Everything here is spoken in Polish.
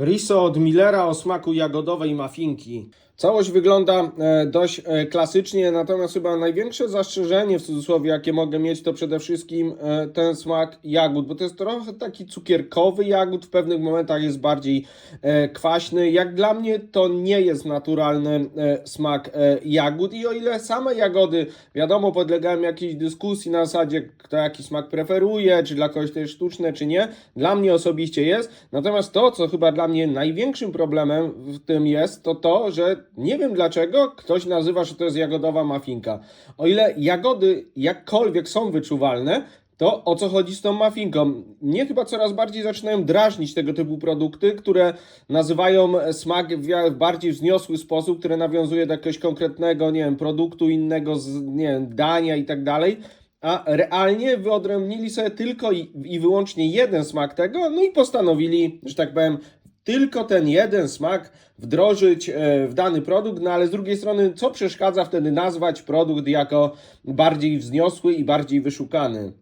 Riso od Millera o smaku jagodowej mafinki. Całość wygląda e, dość e, klasycznie, natomiast chyba największe zastrzeżenie w cudzysłowie, jakie mogę mieć, to przede wszystkim e, ten smak jagód, bo to jest trochę taki cukierkowy jagód, w pewnych momentach jest bardziej kwaśny. Jak dla mnie to nie jest naturalny smak jagód i o ile same jagody, wiadomo, podlegają jakiejś dyskusji na zasadzie, kto jaki smak preferuje, czy dla kogoś to jest sztuczne, czy nie, dla mnie osobiście jest. Natomiast to, co chyba dla mnie największym problemem w tym jest, to to, że nie wiem dlaczego ktoś nazywa, że to jest jagodowa mafinka. O ile jagody jakkolwiek są wyczuwalne, to o co chodzi z tą mafinką? Mnie chyba coraz bardziej zaczynają drażnić tego typu produkty, które nazywają smak w bardziej wzniosły sposób, które nawiązuje do jakiegoś konkretnego, nie wiem, produktu innego, z, nie wiem, dania i tak dalej. A realnie wyodrębnili sobie tylko i, i wyłącznie jeden smak tego, no i postanowili, że tak powiem, tylko ten jeden smak wdrożyć e, w dany produkt, no ale z drugiej strony, co przeszkadza wtedy nazwać produkt jako bardziej wzniosły i bardziej wyszukany?